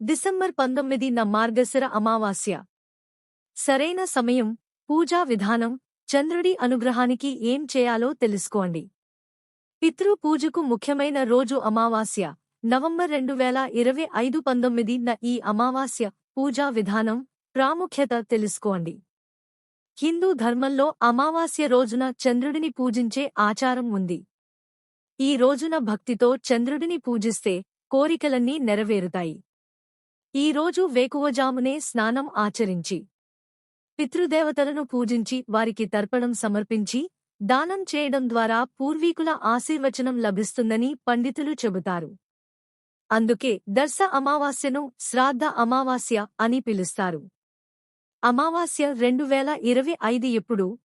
December పంతొమ్మిదిన మార్గశిర అమావాస్య. సరైన సమయం పూజా విధానం చంద్రుడి అనుగ్రహానికి ఏం చేయాలో తెలుసుకోండి. పితృ పూజకు ముఖ్యమైన రోజు అమావాస్య నవంబర్ రెండు వేల ఇరవై ఐదు పంతొమ్మిదిన ఈ అమావాస్య పూజా విధానం ప్రాముఖ్యత తెలుసుకోండి. హిందూ ధర్మంలో అమావాస్య రోజున చంద్రుడిని పూజించే ఆచారం ఉంది. ఈ రోజున భక్తితో చంద్రుడిని పూజిస్తే కోరికలన్నీ నెరవేరుతాయి. ఈ రోజు వేకువజామునే స్నానం ఆచరించి పితృదేవతలను పూజించి వారికి తర్పణం సమర్పించి దానం చేయడం ద్వారా పూర్వీకుల ఆశీర్వచనం లభిస్తుందని పండితులు చెబుతారు. అందుకే దర్శ అమావాస్యను శ్రాద్ధ అమావాస్య అని పిలుస్తారు. అమావాస్య రెండు వేల ఇరవై ఐదు ఎప్పుడు?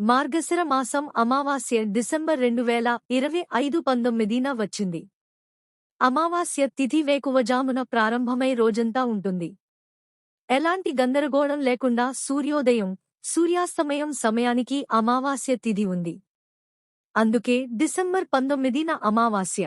మార్గశిర మాసం అమావాస్య డిసెంబర్ రెండు వేల ఇరవై ఐదు పంతొమ్మిదిన వచ్చింది. అమావాస్య తిథి వేకువజామున ప్రారంభమై రోజంతా ఉంటుంది. ఎలాంటి గందరగోళం లేకుండా సూర్యోదయం సూర్యాస్తమయం సమయానికి అమావాస్య తిథి ఉంది. అందుకే డిసెంబర్ పంతొమ్మిదిన అమావాస్య.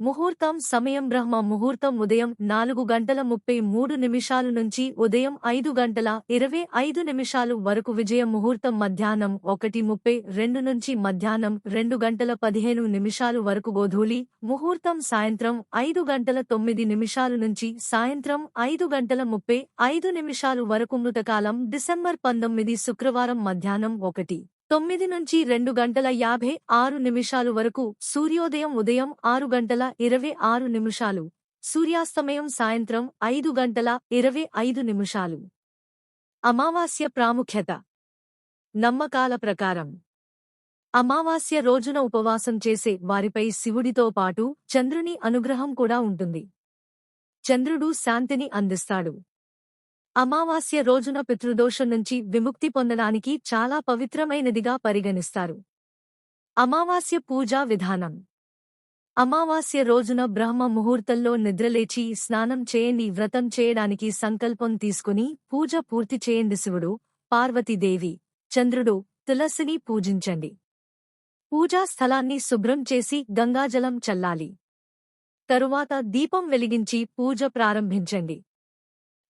ముహూర్తం సమయం బ్రహ్మ ముహూర్తం ఉదయం నాలుగు గంటల ముప్పై మూడు నిమిషాలు నుంచి ఉదయం ఐదు గంటల ఇరవై ఐదు నిమిషాలు వరకు విజయ ముహూర్తం మధ్యాహ్నం ఒకటి ముప్పై రెండు నుంచి మధ్యాహ్నం రెండు గంటల పదిహేను నిమిషాలు వరకు గోధూలి ముహూర్తం సాయంత్రం ఐదు గంటల తొమ్మిది నిమిషాలు నుంచి సాయంత్రం ఐదు గంటల ముప్పై ఐదు నిమిషాలు వరకు మృతకాలం డిసెంబర్ పంతొమ్మిది శుక్రవారం మధ్యాహ్నం ఒకటి. తొమ్మిది నుంచి రెండు గంటల యాభై ఆరు నిమిషాలు వరకు సూర్యోదయం ఉదయం ఆరు గంటల ఇరవై ఆరు నిమిషాలు సూర్యాస్తమయం సాయంత్రం ఐదు గంటల ఇరవై ఐదు నిమిషాలు. అమావాస్య ప్రాముఖ్యత. నమ్మకాల ప్రకారం. అమావాస్య రోజున ఉపవాసం చేసే వారిపై శివుడితో పాటు చంద్రుని అనుగ్రహం కూడా ఉంటుంది. చంద్రుడు శాంతిని అందిస్తాడు. అమావాస్య రోజున పితృదోషం నుంచి విముక్తి పొందడానికి చాలా పవిత్రమైనదిగా పరిగణిస్తారు. అమావాస్య పూజా విధానం. అమావాస్య రోజున బ్రహ్మ ముహూర్తంలో నిద్రలేచి స్నానం చేయండి వ్రతం చేయడానికి సంకల్పం తీసుకుని పూజ పూర్తి చేయండి. శివుడు పార్వతీదేవి చంద్రుడు తులసిని పూజించండి. పూజా స్థలాన్ని శుభ్రం చేసి గంగాజలం చల్లాలి. తరువాత దీపం వెలిగించి పూజ ప్రారంభించండి.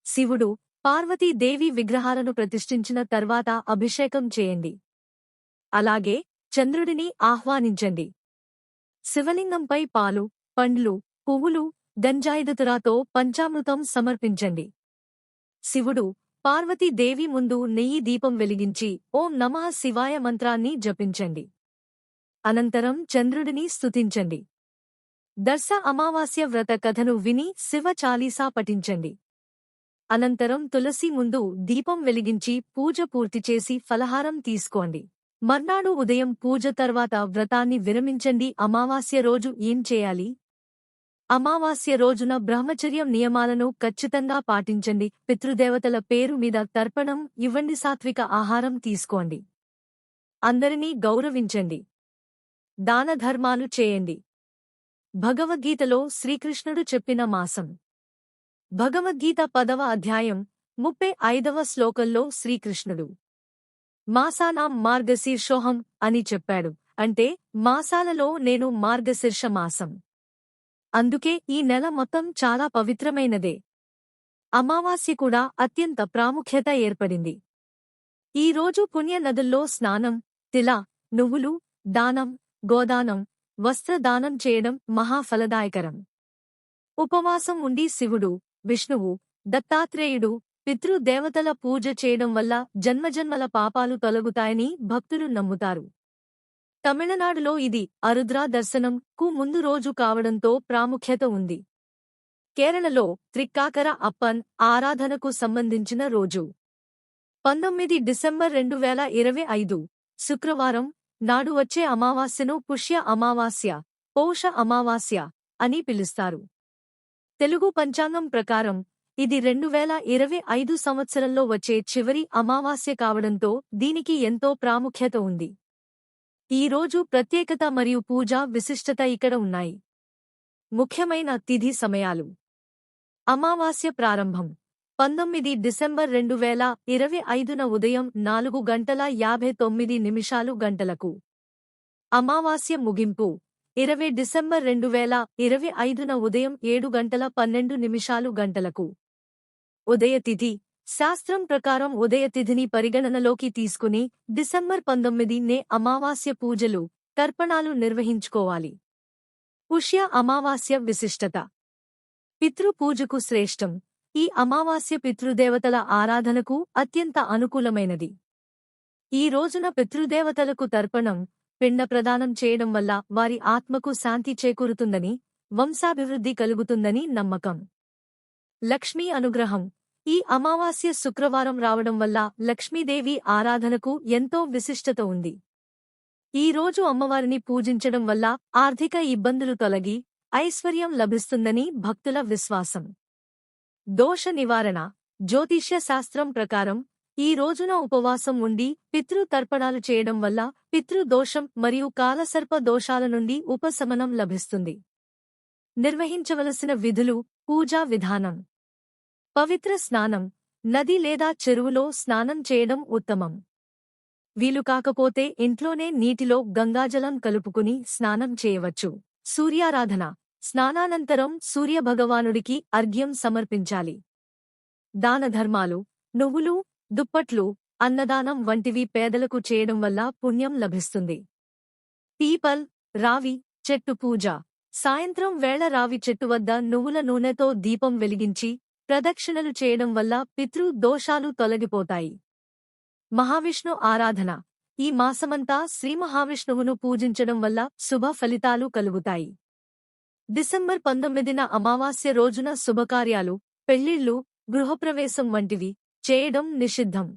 శివుడు పార్వతీదేవి విగ్రహాలను ప్రతిష్ఠించిన తర్వాత అభిషేకం చేయండి. అలాగే చంద్రుడిని ఆహ్వానించండి. శివలింగంపై పాలు పండ్లు పువ్వులు గంజాయిదుతురాతో పంచామృతం సమర్పించండి. శివుడు పార్వతీదేవి ముందు నెయ్యి దీపం వెలిగించి ఓం నమః శివాయ మంత్రాన్ని జపించండి. అనంతరం చంద్రుడిని స్తుతించండి. దర్శ అమావాస్య వ్రత కథను విని శివ చాలీసా పఠించండి. అనంతరం తులసి ముందు దీపం వెలిగించి పూజ పూర్తి చేసి ఫలహారం తీసుకోండి. మర్నాడు ఉదయం పూజ తర్వాత వ్రతాన్ని విరమించండి. అమావాస్య రోజు ఏం చేయాలి? అమావాస్య రోజున బ్రహ్మచర్యం నియమాలను ఖచ్చితంగా పాటించండి. పితృదేవతల పేరు మీద తర్పణం ఇవ్వండి. సాత్విక ఆహారం తీసుకోండి. అందరినీ గౌరవించండి. దానధర్మాలు చేయండి. భగవద్గీతలో శ్రీకృష్ణుడు చెప్పిన మాసం. భగవద్గీత పదవ అధ్యాయం ముప్పై ఐదవ శ్లోకంలో శ్రీకృష్ణుడు. మాసానాం మార్గశీర్షోహం అని చెప్పాడు. అంటే మాసాలలో నేను మార్గశీర్ష మాసం. అందుకే ఈ నెల మొత్తం చాలా పవిత్రమైనదే. అమావాస్య కూడా అత్యంత ప్రాముఖ్యత ఏర్పడింది. ఈ రోజు పుణ్య నదుల్లో స్నానం తిల నువ్వులు దానం గోదానం వస్త్రదానం చేయడం మహాఫలదాయకరం ఉపవాసం ఉండి శివుడు విష్ణువు దత్తాత్రేయుడు పితృదేవతల పూజ చేయడం వల్ల జన్మజన్మల పాపాలు తొలగుతాయని భక్తులు నమ్ముతారు. తమిళనాడులో ఇది అరుద్రా దర్శనం కు ముందు రోజు కావడంతో ప్రాముఖ్యత ఉంది. కేరళలో త్రిక్కాకర అప్పన్ ఆరాధనకు సంబంధించిన రోజు. పంతొమ్మిది డిసెంబర్ రెండు వేల ఇరవై ఐదు శుక్రవారం నాడు వచ్చే అమావాస్యను పుష్య అమావాస్య పౌష అమావాస్య అని పిలుస్తారు. తెలుగు పంచాంగం ప్రకారం ఇది రెండు వేల ఇరవై ఐదు సంవత్సరంలో వచ్చే చివరి అమావాస్య కావడంతో దీనికి ఎంతో ప్రాముఖ్యత ఉంది. ఈ రోజు ప్రత్యేకత మరియు పూజా విశిష్టత ఇక్కడ ఉన్నాయి. ముఖ్యమైన తిథి సమయాలు. అమావాస్య ప్రారంభం. పంతొమ్మిది డిసెంబర్ రెండు వేల ఇరవై ఐదున ఉదయం నాలుగు గంటల యాభై తొమ్మిది నిమిషాలు గంటలకు. అమావాస్య ముగింపు. ఇరవై డిసెంబర్ రెండు వేల ఇరవై ఐదున ఉదయం ఏడు గంటల పన్నెండు నిమిషాలు గంటలకు. ఉదయతిథి శాస్త్రం ప్రకారం ఉదయతిథిని పరిగణనలోకి తీసుకుని డిసెంబర్ పంతొమ్మిది నే అమావాస్య పూజలు తర్పణాలు నిర్వహించుకోవాలి. పుష్య అమావాస్య విశిష్టత. పితృ పూజకు శ్రేష్టం. ఈ అమావాస్య పితృదేవతల ఆరాధనకు అత్యంత అనుకూలమైనది. ఈ రోజున పితృదేవతలకు తర్పణం పిండ ప్రదానం చేయడం వల్ల వారి ఆత్మకు శాంతి చేకూరుతుందని వంశాభివృద్ధి కలుగుతుందని నమ్మకం. లక్ష్మీ అనుగ్రహం. ఈ అమావాస్య శుక్రవారం రావడం వల్ల లక్ష్మీదేవి ఆరాధనకు ఎంతో విశిష్టత ఉంది. ఈ రోజు అమ్మవారిని పూజించడం వల్ల ఆర్థిక ఇబ్బందులు తొలగి ఐశ్వర్యం లభిస్తుందని భక్తుల విశ్వాసం. దోష నివారణ. జ్యోతిష్య శాస్త్రం ప్రకారం ఈ రోజున ఉపవాసం ఉండి పితృ తర్పణాలు చేయడం వల్ల పితృదోషం మరియు కాలసర్ప దోషాల నుండి ఉపశమనం లభిస్తుంది. నిర్వహించవలసిన విధులు పూజా విధానం. పవిత్ర స్నానం నది లేదా చెరువులో స్నానం చేయడం ఉత్తమం. వీలు కాకపోతే ఇంట్లోనే నీటిలో గంగాజలం కలుపుకుని స్నానం చేయవచ్చు. సూర్యారాధన స్నానానంతరం సూర్యభగవానుడికి అర్ఘ్యం సమర్పించాలి. దానధర్మాలు నువ్వులు దుప్పట్లు అన్నదానం వంటివి పేదలకు చేయడం వల్ల పుణ్యం లభిస్తుంది. పీపల్ రావి చెట్టు పూజ. సాయంత్రం వేళ రావి చెట్టు వద్ద నువ్వుల నూనెతో దీపం వెలిగించి ప్రదక్షిణలు చేయడం వల్ల పితృ దోషాలు తొలగిపోతాయి. మహావిష్ణు ఆరాధన. ఈ మాసమంతా శ్రీ మహావిష్ణువును పూజించడం వల్ల శుభ ఫలితాలు కలుగుతాయి. డిసెంబర్ పంతొమ్మిదిన అమావాస్య రోజున శుభకార్యాలు పెళ్ళిళ్ళు గృహప్రవేశం వంటివి చేయడం నిషిద్ధం.